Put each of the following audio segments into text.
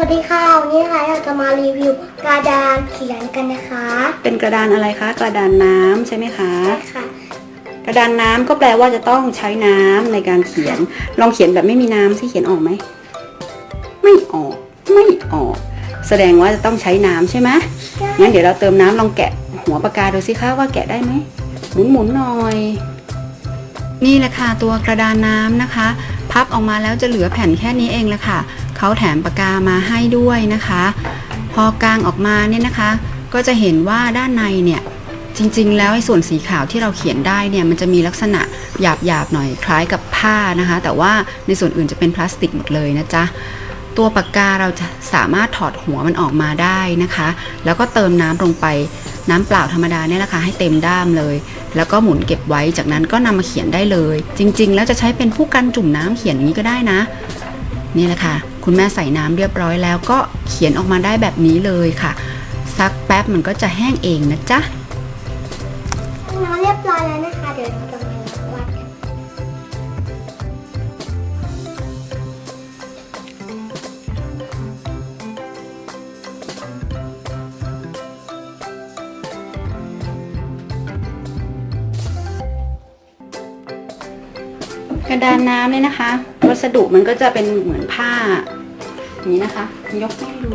วัสดีค่ะ วันนี้นะคะเราจะมารีวิวกระดานเขียนกันนะคะ เป็นกระดานอะไรคะ กระดานน้ำใช่ไหมคะใช่ค่ะ กระดานน้ำก็แปลว่าจะต้องใช้น้ำในการเขียน ลองเขียนแบบไม่มีน้ำสิเขียนออกไหม ไม่ออก ไม่ออก แสดงว่าจะต้องใช้น้ำใช่ไหมงั้นเดี๋ยวเราเติมน้ำลองแกะหัวปากกาดูสิคะว่าแกะได้ไหม หมุนหมุนๆหน่อย นี่แหละค่ะตัวกระดานน้ำนะคะ พับออกมาแล้วจะเหลือแผ่นแค่นี้เองแหละค่ะ เขาแถมปากกามาให้ด้วยนะคะ พอกางออกมาเนี่ยนะคะ ก็จะเห็นว่าด้านในเนี่ยจริงๆ แล้วไอ้ส่วนสีขาวที่เราเขียนได้เนี่ยมันจะมีลักษณะหยาบๆหน่อยคล้ายกับผ้านะคะ แต่ว่าในส่วนอื่นจะเป็นพลาสติกหมดเลยนะจ๊ะตัวปากกาเราจะสามารถถอดหัวมันออกมาได้นะคะ แล้วก็เติมน้ำลงไปน้ำเปล่าธรรมดาเนี่ยแหละคะให้เต็มด้ามเลย แล้วก็หมุนเก็บไว้จากนั้นก็นำมาเขียนได้เลย จริง ๆ แล้วจะใช้เป็นผู้กันจุ่มน้ำเขียนอย่างนี้ก็ได้นะ นี่แหละค่ะ คุณแม่ใส่น้ำเรียบร้อยแล้วก็เขียนออกมาได้แบบนี้เลยค่ะสักแป๊บมันก็จะแห้งเองนะจ๊ะ น้ำเรียบร้อยแล้วนะคะ เดี๋ยวจะ ระดานน้ำเนี่ยนะคะ วัสดุมันก็จะเป็นเหมือนผ้าอย่างนี้นะคะ ยกให้ดู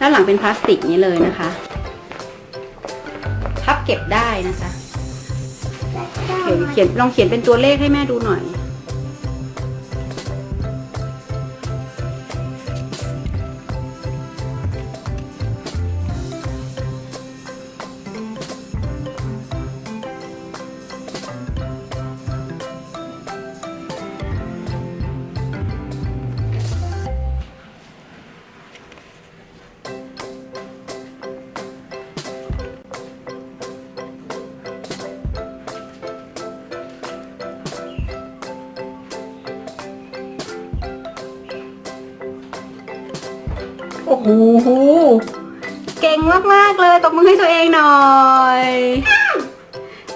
ด้านหลังเป็นพลาสติกนี้เลยนะคะ พับเก็บได้นะคะเขียนเขียนลองเขียนเป็นตัวเลขให้แม่ดูหน่อย อ้โหเก่งมาก ๆ เลยตบมือให้ตัวเองหน่อย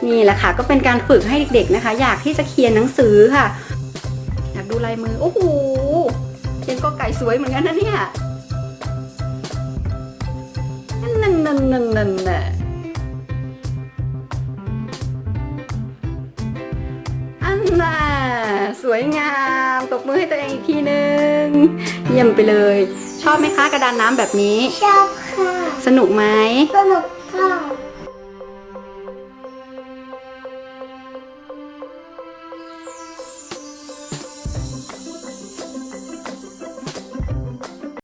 นี่แหละค่ะ ก็เป็นการฝึกให้เด็ก ๆนะคะ อยากที่จะเขียนหนังสือค่ะ อยากดูลายมือ โอ้โหเขียนก็ไก่สวยเหมือนกันนะเนี่ยนั่นนั่นนั่นนั่นนั่นน่ะอันน่ะสวยงาม ตบมือให้ตัวเองอีกทีนึง เยี่ยมไปเลย ชอบไหมคะกระดานน้ำแบบนี้ ชอบค่ะ สนุกไหมสนุกค่ะ